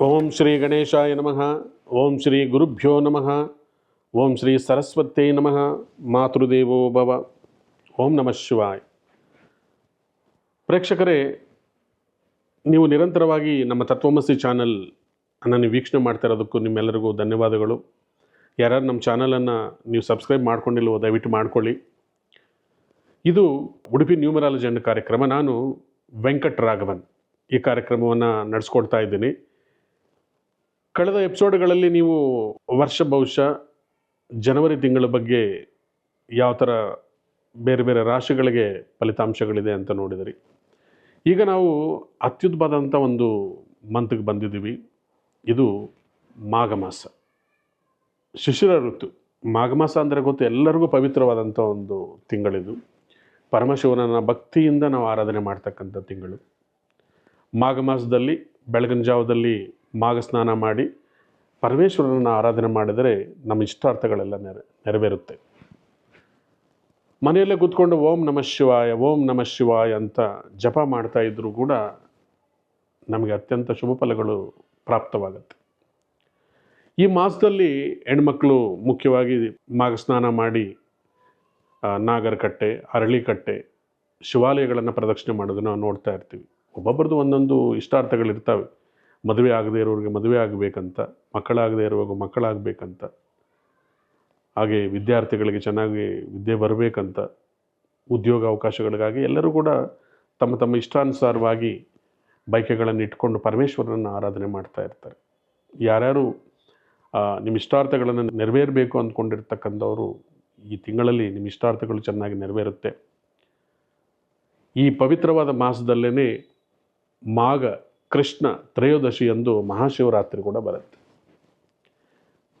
ಓಂ ಶ್ರೀ ಗಣೇಶಾಯ ನಮಃ. ಓಂ ಶ್ರೀ ಗುರುಭ್ಯೋ ನಮಃ. ಓಂ ಶ್ರೀ ಸರಸ್ವತೇ ನಮಃ. ಮಾತೃದೇವೋ ಭವ. ಓಂ ನಮಃ ಶಿವಾಯ್. ಪ್ರೇಕ್ಷಕರೇ, ನೀವು ನಿರಂತರವಾಗಿ ನಮ್ಮ ತತ್ವಮಸಿ ಚಾನಲ್ ಅನ್ನು ವೀಕ್ಷಣೆ ಮಾಡ್ತಾ ಇರೋದಕ್ಕೂ ನಿಮ್ಮೆಲ್ಲರಿಗೂ ಧನ್ಯವಾದಗಳು. ಯಾರ್ಯಾರು ನಮ್ಮ ಚಾನಲನ್ನು ನೀವು ಸಬ್ಸ್ಕ್ರೈಬ್ ಮಾಡ್ಕೊಂಡಿಲ್ವೋ, ದಯವಿಟ್ಟು ಮಾಡ್ಕೊಳ್ಳಿ. ಇದು ಉಡುಪಿ ನ್ಯೂಮರಾಲಜಿ ಅನ್ನೋ ಕಾರ್ಯಕ್ರಮ. ನಾನು ವೆಂಕಟ ರಾಘವನ್ ಈ ಕಾರ್ಯಕ್ರಮವನ್ನು ನಡೆಸ್ಕೊಡ್ತಾ ಇದ್ದೀನಿ. ಕಳೆದ ಎಪಿಸೋಡ್ಗಳಲ್ಲಿ ನೀವು ವರ್ಷ ಬಹುಶಃ ಜನವರಿ ತಿಂಗಳ ಬಗ್ಗೆ ಯಾವ ಥರ ಬೇರೆ ಬೇರೆ ರಾಶಿಗಳಿಗೆ ಫಲಿತಾಂಶಗಳಿದೆ ಅಂತ ನೋಡಿದಿರಿ. ಈಗ ನಾವು ಅತ್ಯುದ್ಭವಾದಂಥ ಒಂದು ಮಂತ್ಗೆ ಬಂದಿದ್ದೀವಿ. ಇದು ಮಾಘ ಮಾಸ. ಶಿಶಿರ ಋತು. ಮಾಘ ಮಾಸ ಅಂದರೆ ಗೊತ್ತು ಎಲ್ಲರಿಗೂ ಪವಿತ್ರವಾದಂಥ ಒಂದು ತಿಂಗಳಿದು. ಪರಮಶಿವನನ್ನ ಭಕ್ತಿಯಿಂದ ನಾವು ಆರಾಧನೆ ಮಾಡ್ತಕ್ಕಂಥ ತಿಂಗಳು. ಮಾಘ ಮಾಸದಲ್ಲಿ ಬೆಳಗಿನ ಜಾವದಲ್ಲಿ ಮಾಘ ಸ್ನಾನ ಮಾಡಿ ಪರಮೇಶ್ವರನನ್ನು ಆರಾಧನೆ ಮಾಡಿದರೆ ನಮ್ಮ ಇಷ್ಟಾರ್ಥಗಳೆಲ್ಲ ನೆರೆ, ನೆರವೇರುತ್ತೆ. ಮನೆಯಲ್ಲೇ ಕೂತ್ಕೊಂಡು ಓಂ ನಮಃ ಶಿವಾಯ, ಓಂ ನಮಃ ಶಿವಾಯ ಅಂತ ಜಪ ಮಾಡ್ತಾ ಇದ್ದರೂ ಕೂಡ ನಮಗೆ ಅತ್ಯಂತ ಶುಭ ಫಲಗಳು ಪ್ರಾಪ್ತವಾಗುತ್ತೆ. ಈ ಮಾಸದಲ್ಲಿ ಹೆಣ್ಮಕ್ಳು ಮುಖ್ಯವಾಗಿ ಮಾಘ ಸ್ನಾನ ಮಾಡಿ ನಾಗರಕಟ್ಟೆ, ಅರಳಿಕಟ್ಟೆ ಶಿವಾಲಯಗಳನ್ನು ಪ್ರದಕ್ಷಿಣೆ ಮಾಡೋದನ್ನು ನೋಡ್ತಾ ಇರ್ತೀವಿ. ಒಬ್ಬೊಬ್ಬರದ್ದು ಒಂದೊಂದು ಇಷ್ಟಾರ್ಥಗಳಿರ್ತವೆ. ಮದುವೆ ಆಗದೇ ಇರೋರಿಗೆ ಮದುವೆ ಆಗಬೇಕಂತ, ಮಕ್ಕಳಾಗದೇ ಇರುವಾಗ ಮಕ್ಕಳಾಗಬೇಕಂತ, ಹಾಗೆ ವಿದ್ಯಾರ್ಥಿಗಳಿಗೆ ಚೆನ್ನಾಗಿ ವಿದ್ಯೆ ಬರಬೇಕಂತ ಉದ್ಯೋಗ ಅವಕಾಶಗಳಿಗಾಗಿ ಎಲ್ಲರೂ ಕೂಡ ತಮ್ಮ ತಮ್ಮ ಇಷ್ಟಾನುಸಾರವಾಗಿ ಬೈಕೆಗಳನ್ನು ಇಟ್ಕೊಂಡು ಪರಮೇಶ್ವರನನ್ನು ಆರಾಧನೆ ಮಾಡ್ತಾ ಇರ್ತಾರೆ. ಯಾರ್ಯಾರು ನಿಮ್ಮ ಇಷ್ಟಾರ್ಥಗಳನ್ನು ನೆರವೇರಬೇಕು ಅಂದ್ಕೊಂಡಿರ್ತಕ್ಕಂಥವರು ಈ ತಿಂಗಳಲ್ಲಿ ನಿಮ್ಮ ಇಷ್ಟಾರ್ಥಗಳು ಚೆನ್ನಾಗಿ ನೆರವೇರುತ್ತೆ. ಈ ಪವಿತ್ರವಾದ ಮಾಸದಲ್ಲೇ ಮಾಘ ಕೃಷ್ಣ ತ್ರಯೋದಶಿ ಎಂದು ಮಹಾಶಿವರಾತ್ರಿ ಕೂಡ ಬರುತ್ತೆ.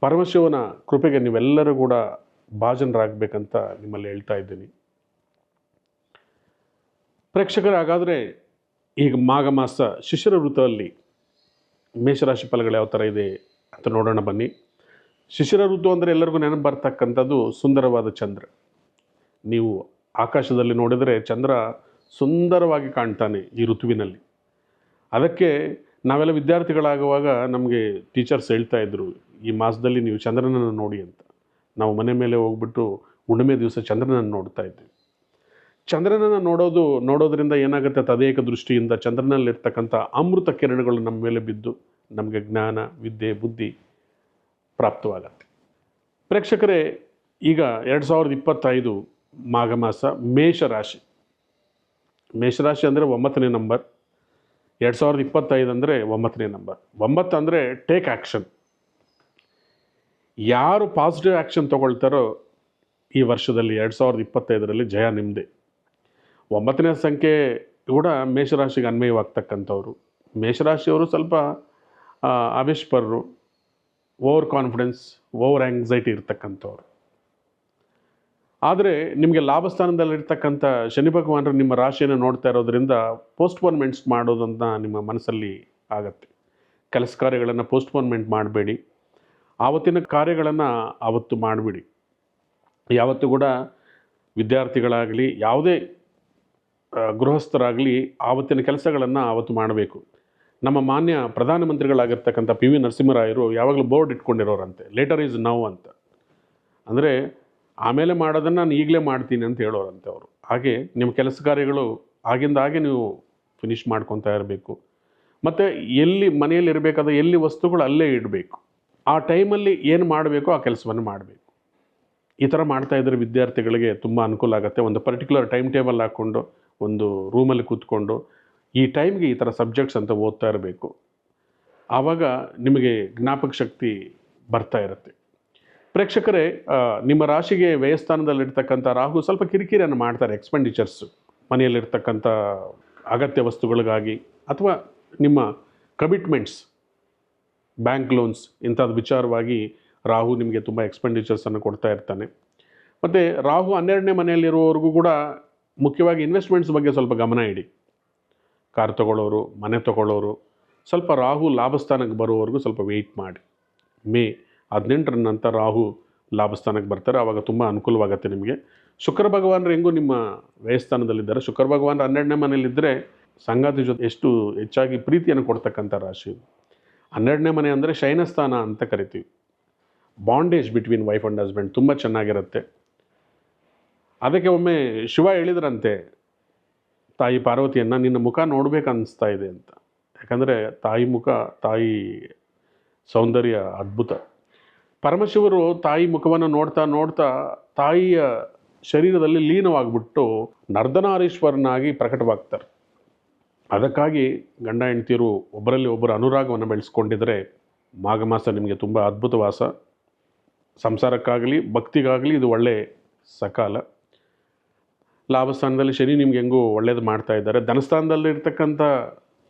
ಪರಮಶಿವನ ಕೃಪೆಗೆ ನೀವೆಲ್ಲರೂ ಕೂಡ ಭಾಜನರಾಗಬೇಕಂತ ನಿಮ್ಮಲ್ಲಿ ಹೇಳ್ತಾ ಇದ್ದೀನಿ. ಪ್ರೇಕ್ಷಕರಾಗಾದರೆ ಈಗ ಮಾಘ ಮಾಸ ಶಿಶಿರ ಋತುವಲ್ಲಿ ಮೇಷರಾಶಿ ಫಲಗಳು ಯಾವ ಥರ ಇದೆ ಅಂತ ನೋಡೋಣ ಬನ್ನಿ. ಶಿಶಿರ ಋತು ಅಂದರೆ ಎಲ್ಲರಿಗೂ ನೆನಪು ಬರ್ತಕ್ಕಂಥದ್ದು ಸುಂದರವಾದ ಚಂದ್ರ. ನೀವು ಆಕಾಶದಲ್ಲಿ ನೋಡಿದರೆ ಚಂದ್ರ ಸುಂದರವಾಗಿ ಕಾಣ್ತಾನೆ ಈ ಋತುವಿನಲ್ಲಿ. ಅದಕ್ಕೆ ನಾವೆಲ್ಲ ವಿದ್ಯಾರ್ಥಿಗಳಾಗುವಾಗ ನಮಗೆ ಟೀಚರ್ಸ್ ಹೇಳ್ತಾ ಇದ್ದರು ಈ ಮಾಸದಲ್ಲಿ ನೀವು ಚಂದ್ರನನ್ನು ನೋಡಿ ಅಂತ. ನಾವು ಮನೆ ಮೇಲೆ ಹೋಗ್ಬಿಟ್ಟು ಹುಣ್ಣಿಮೆ ದಿವಸ ಚಂದ್ರನನ್ನು ನೋಡ್ತಾ ಇದ್ವಿ. ಚಂದ್ರನನ್ನು ನೋಡೋದು, ನೋಡೋದ್ರಿಂದ ಏನಾಗುತ್ತೆ? ತದೇಕ ದೃಷ್ಟಿಯಿಂದ ಚಂದ್ರನಲ್ಲಿರ್ತಕ್ಕಂಥ ಅಮೃತ ಕಿರಣಗಳು ನಮ್ಮ ಮೇಲೆ ಬಿದ್ದು ನಮಗೆ ಜ್ಞಾನ, ವಿದ್ಯೆ, ಬುದ್ಧಿ ಪ್ರಾಪ್ತವಾಗತ್ತೆ. ಪ್ರೇಕ್ಷಕರೇ, ಈಗ ಎರಡು ಸಾವಿರದ ಇಪ್ಪತ್ತೈದು ಮಾಘ ಮಾಸ ಮೇಷರಾಶಿ. ಮೇಷರಾಶಿ ಅಂದರೆ ಒಂಬತ್ತನೇ ನಂಬರ್. ಎರಡು ಸಾವಿರದ ಇಪ್ಪತ್ತೈದು ಅಂದರೆ ಒಂಬತ್ತನೇ ನಂಬರ್. ಒಂಬತ್ತು ಅಂದರೆ ಟೇಕ್ ಆ್ಯಕ್ಷನ್ ಯಾರು ಪಾಸಿಟಿವ್ ಆ್ಯಕ್ಷನ್ ತಗೊಳ್ತಾರೋ ಈ ವರ್ಷದಲ್ಲಿ ಎರಡು ಸಾವಿರದ ಇಪ್ಪತ್ತೈದರಲ್ಲಿ ಜಯ ನಿಮ್ಮದೆ ಒಂಬತ್ತನೇ ಸಂಖ್ಯೆ ಕೂಡ ಮೇಷರಾಶಿಗೆ ಅನ್ವಯವಾಗ್ತಕ್ಕಂಥವ್ರು. ಮೇಷರಾಶಿಯವರು ಸ್ವಲ್ಪ ಅವಿಷ್ಪರರು ಓವರ್ ಕಾನ್ಫಿಡೆನ್ಸ್ ಓವರ್ ಆ್ಯಂಗ್ಸೈಟಿ ಇರ್ತಕ್ಕಂಥವ್ರು. ಆದರೆ ನಿಮಗೆ ಲಾಭಸ್ಥಾನದಲ್ಲಿರ್ತಕ್ಕಂಥ ಶನಿ ಭಗವಾನರು ನಿಮ್ಮ ರಾಶಿಯನ್ನು ನೋಡ್ತಾ ಇರೋದ್ರಿಂದ ಪೋಸ್ಟ್ಪೋನ್ಮೆಂಟ್ಸ್ ಮಾಡೋದಂತ ನಿಮ್ಮ ಮನಸ್ಸಲ್ಲಿ ಆಗತ್ತೆ. ಕೆಲಸ ಕಾರ್ಯಗಳನ್ನು ಪೋಸ್ಟ್ಪೋನ್ಮೆಂಟ್ ಮಾಡಬೇಡಿ. ಆವತ್ತಿನ ಕಾರ್ಯಗಳನ್ನು ಆವತ್ತು ಮಾಡಿಬಿಡಿ. ಯಾವತ್ತು ಕೂಡ ವಿದ್ಯಾರ್ಥಿಗಳಾಗಲಿ, ಯಾವುದೇ ಗೃಹಸ್ಥರಾಗಲಿ ಆವತ್ತಿನ ಕೆಲಸಗಳನ್ನು ಆವತ್ತು ಮಾಡಬೇಕು. ನಮ್ಮ ಮಾನ್ಯ ಪ್ರಧಾನಮಂತ್ರಿಗಳಾಗಿರ್ತಕ್ಕಂಥ ಪಿ ವಿ ನರಸಿಂಹರಾಯರು ಯಾವಾಗಲೂ ಬೋರ್ಡ್ ಇಟ್ಕೊಂಡಿರೋರಂತೆ ಲೇಟರ್ ಈಸ್ ನೌ ಅಂತ. ಅಂದರೆ ಆಮೇಲೆ ಮಾಡೋದನ್ನು ನಾನು ಈಗಲೇ ಮಾಡ್ತೀನಿ ಅಂತ ಹೇಳೋರಂತೆ ಅವರು. ಹಾಗೆ ನಿಮ್ಮ ಕೆಲಸ ಕಾರ್ಯಗಳು ಆಗಿಂದ ಹಾಗೆ ನೀವು ಫಿನಿಷ್ ಮಾಡ್ಕೊತಾ ಇರಬೇಕು. ಮತ್ತು ಎಲ್ಲಿ ಮನೆಯಲ್ಲಿ ಇರಬೇಕಾದ ಎಲ್ಲಿ ವಸ್ತುಗಳು ಅಲ್ಲೇ ಇಡಬೇಕು. ಆ ಟೈಮಲ್ಲಿ ಏನು ಮಾಡಬೇಕೋ ಆ ಕೆಲಸವನ್ನು ಮಾಡಬೇಕು. ಈ ಥರ ಮಾಡ್ತಾ ಇದ್ದರೆ ವಿದ್ಯಾರ್ಥಿಗಳಿಗೆ ತುಂಬ ಅನುಕೂಲ ಆಗುತ್ತೆ. ಒಂದು ಪರ್ಟಿಕ್ಯುಲರ್ ಟೈಮ್ ಟೇಬಲ್ ಹಾಕ್ಕೊಂಡು, ಒಂದು ರೂಮಲ್ಲಿ ಕೂತ್ಕೊಂಡು, ಈ ಟೈಮ್ಗೆ ಈ ಥರ ಸಬ್ಜೆಕ್ಟ್ಸ್ ಅಂತ ಓದ್ತಾ ಇರಬೇಕು. ಆವಾಗ ನಿಮಗೆ ಜ್ಞಾಪಕ ಶಕ್ತಿ ಬರ್ತಾ ಇರುತ್ತೆ. ಪ್ರೇಕ್ಷಕರೇ ನಿಮ್ಮ ರಾಶಿಗೆ ವ್ಯಯಸ್ಥಾನದಲ್ಲಿರ್ತಕ್ಕಂಥ ರಾಹು ಸ್ವಲ್ಪ ಕಿರಿಕಿರಿಯನ್ನು ಮಾಡ್ತಾರೆ ಎಕ್ಸ್ಪೆಂಡಿಚರ್ಸ್ ಮನೆಯಲ್ಲಿರ್ತಕ್ಕಂಥ ಅಗತ್ಯ ವಸ್ತುಗಳಿಗಾಗಿ ಅಥವಾ ನಿಮ್ಮ ಕಮಿಟ್ಮೆಂಟ್ಸ್ ಬ್ಯಾಂಕ್ ಲೋನ್ಸ್ ಇಂಥದ್ದು ವಿಚಾರವಾಗಿ ರಾಹು ನಿಮಗೆ ತುಂಬ ಎಕ್ಸ್ಪೆಂಡಿಚರ್ಸನ್ನು ಕೊಡ್ತಾ ಇರ್ತಾನೆ. ಮತ್ತು ರಾಹು ಹನ್ನೆರಡನೇ ಮನೆಯಲ್ಲಿರುವವರೆಗೂ ಕೂಡ ಮುಖ್ಯವಾಗಿ ಇನ್ವೆಸ್ಟ್ಮೆಂಟ್ಸ್ ಬಗ್ಗೆ ಸ್ವಲ್ಪ ಗಮನ ಇಡಿ. ಕಾರ್ ತಗೊಳ್ಳೋರು, ಮನೆ ತಗೊಳ್ಳೋರು, ಸ್ವಲ್ಪ ರಾಹು ಲಾಭಸ್ಥಾನಕ್ಕೆ ಬರುವವರೆಗೂ ಸ್ವಲ್ಪ ವೆಯ್ಟ್ ಮಾಡಿ. ಮೇ ಹದಿನೆಂಟರ ನಂತರ ರಾಹು ಲಾಭಸ್ಥಾನಕ್ಕೆ ಬರ್ತಾರೆ. ಆವಾಗ ತುಂಬ ಅನುಕೂಲವಾಗುತ್ತೆ ನಿಮಗೆ. ಶುಕ್ರ ಭಗವಾನರು ಹೆಂಗೂ ನಿಮ್ಮ ವ್ಯಯಸ್ಥಾನದಲ್ಲಿದ್ದಾರೆ. ಶುಕ್ರ ಭಗವಾನ್ ಹನ್ನೆರಡನೇ ಮನೆಯಲ್ಲಿದ್ದರೆ ಸಂಗಾತಿ ಜೊತೆ ಎಷ್ಟು ಹೆಚ್ಚಾಗಿ ಪ್ರೀತಿಯನ್ನು ಕೊಡ್ತಕ್ಕಂಥ ರಾಶಿ. ಹನ್ನೆರಡನೇ ಮನೆ ಅಂದರೆ ಶಯನಸ್ಥಾನ ಅಂತ ಕರಿತೀವಿ. Bondage between wife and husband ತುಂಬ ಚೆನ್ನಾಗಿರುತ್ತೆ. ಅದಕ್ಕೆ ಒಮ್ಮೆ ಶಿವ ಹೇಳಿದ್ರಂತೆ, ತಾಯಿ ಪಾರ್ವತಿಯನ್ನು ನಿನ್ನ ಮುಖ ನೋಡಬೇಕು ಅನ್ನಿಸ್ತಾ ಇದೆ ಅಂತ. ಯಾಕಂದರೆ ತಾಯಿ ಮುಖ, ತಾಯಿ ಸೌಂದರ್ಯ ಅದ್ಭುತ. ಪರಮಶಿವರು ತಾಯಿ ಮುಖವನ್ನು ನೋಡ್ತಾ ನೋಡ್ತಾ ತಾಯಿಯ ಶರೀರದಲ್ಲಿ ಲೀನವಾಗಿಬಿಟ್ಟು ನರ್ದನಾರೀಶ್ವರನಾಗಿ ಪ್ರಕಟವಾಗ್ತಾರೆ. ಅದಕ್ಕಾಗಿ ಗಂಡ ಹೆಂಡ್ತಿಯರು ಒಬ್ಬರಲ್ಲಿ ಒಬ್ಬರು ಅನುರಾಗವನ್ನು ಬೆಳೆಸ್ಕೊಂಡಿದ್ರೆ ಮಾಘ ಮಾಸ ನಿಮಗೆ ತುಂಬ ಅದ್ಭುತ ವಾಸ. ಸಂಸಾರಕ್ಕಾಗಲಿ, ಭಕ್ತಿಗಾಗಲಿ ಇದು ಒಳ್ಳೆ ಸಕಾಲ. ಲಾಭಸ್ಥಾನದಲ್ಲಿ ಶನಿ ನಿಮ್ಗೆ ಹೆಂಗೂ ಒಳ್ಳೇದು ಮಾಡ್ತಾ ಇದ್ದಾರೆ. ಧನಸ್ಥಾನದಲ್ಲಿ ಇರ್ತಕ್ಕಂಥ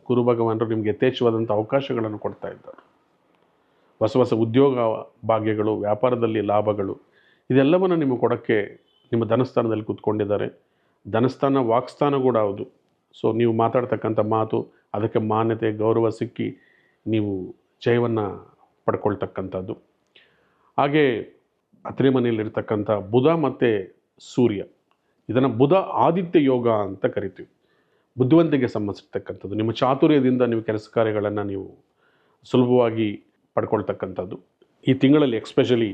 ಗುರು ಭಗವಾನರು ನಿಮಗೆ ಯಥೇಚ್ಛವಾದಂಥ ಅವಕಾಶಗಳನ್ನು ಕೊಡ್ತಾ ಇದ್ದಾರೆ. ಹೊಸ ಹೊಸ ಉದ್ಯೋಗ ಭಾಗ್ಯಗಳು, ವ್ಯಾಪಾರದಲ್ಲಿ ಲಾಭಗಳು, ಇದೆಲ್ಲವನ್ನು ನಿಮಗೆ ಕೊಡೋಕ್ಕೆ ನಿಮ್ಮ ಧನಸ್ಥಾನದಲ್ಲಿ ಕೂತ್ಕೊಂಡಿದ್ದಾರೆ. ಧನಸ್ಥಾನ, ವಾಕ್ಸ್ಥಾನ ಕೂಡ ಹೌದು. ಸೊ ನೀವು ಮಾತಾಡ್ತಕ್ಕಂಥ ಮಾತು, ಅದಕ್ಕೆ ಮಾನ್ಯತೆ, ಗೌರವ ಸಿಕ್ಕಿ ನೀವು ಜಯವನ್ನು ಪಡ್ಕೊಳ್ತಕ್ಕಂಥದ್ದು. ಹಾಗೆ ಹತ್ತಿರ ಮನೆಯಲ್ಲಿರ್ತಕ್ಕಂಥ ಬುಧ ಮತ್ತು ಸೂರ್ಯ, ಇದನ್ನು ಬುಧ ಆದಿತ್ಯ ಯೋಗ ಅಂತ ಕರಿತೀವಿ. ಬುದ್ಧಿವಂತಿಗೆ ಸಂಬಂಧಿಸಿರ್ತಕ್ಕಂಥದ್ದು. ನಿಮ್ಮ ಚಾತುರ್ಯದಿಂದ ನೀವು ಕೆಲಸ ಕಾರ್ಯಗಳನ್ನು ನೀವು ಸುಲಭವಾಗಿ ಪಡ್ಕೊಳ್ತಕ್ಕಂಥದ್ದು. ಈ ತಿಂಗಳಲ್ಲಿ ಎಕ್ಸ್ಪೆಷಲಿ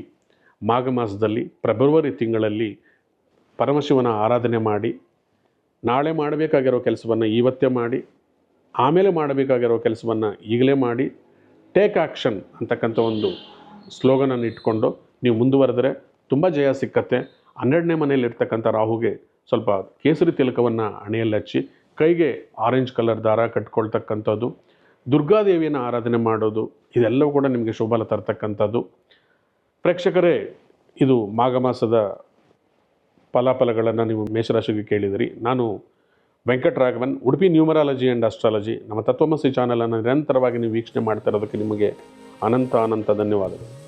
ಮಾಘ ಮಾಸದಲ್ಲಿ ಫೆಬ್ರವರಿ ತಿಂಗಳಲ್ಲಿ ಪರಮಶಿವನ ಆರಾಧನೆ ಮಾಡಿ, ನಾಳೆ ಮಾಡಬೇಕಾಗಿರೋ ಕೆಲಸವನ್ನು ಇವತ್ತೇ ಮಾಡಿ, ಆಮೇಲೆ ಮಾಡಬೇಕಾಗಿರೋ ಕೆಲಸವನ್ನು ಈಗಲೇ ಮಾಡಿ ಟೇಕ್ ಆ್ಯಕ್ಷನ್ ಅಂತಕ್ಕಂಥ ಒಂದು ಸ್ಲೋಗನನ್ನು ಇಟ್ಕೊಂಡು ನೀವು ಮುಂದುವರೆದರೆ ತುಂಬ ಜಯ ಸಿಕ್ಕತ್ತೆ. ಹನ್ನೆರಡನೇ ಮನೆಯಲ್ಲಿರ್ತಕ್ಕಂಥ ರಾಹುಗೆ ಸ್ವಲ್ಪ ಕೇಸರಿ ತಿಲಕವನ್ನು ಹಣೆಯಲ್ಲಿ ಹಚ್ಚಿ, ಕೈಗೆ ಆರೆಂಜ್ ಕಲರ್ ದಾರ ಕಟ್ಕೊಳ್ತಕ್ಕಂಥದ್ದು. ದುರ್ಗಾದೇವಿಯನ್ನು ಆರಾಧನೆ ಮಾಡೋದು. ಇದೆಲ್ಲವೂ ಕೂಡ ನಿಮಗೆ ಶೋಭಲ ತರ್ತಕ್ಕಂಥದ್ದು. ಪ್ರೇಕ್ಷಕರೇ, ಇದು ಮಾಘ ಮಾಸದ ಫಲಾಫಲಗಳನ್ನು ನೀವು ಮೇಷರಾಶಿಗೆ ಕೇಳಿದಿರಿ. ನಾನು Venkataraghavan, Udupi numerology and astrology ನಮ್ಮ ತತ್ವಮಸಿ ಚಾನಲನ್ನು ನಿರಂತರವಾಗಿ ನೀವು ವೀಕ್ಷಣೆ ಮಾಡ್ತಾ ಇರೋದಕ್ಕೆ ನಿಮಗೆ ಅನಂತ ಅನಂತ ಧನ್ಯವಾದಗಳು.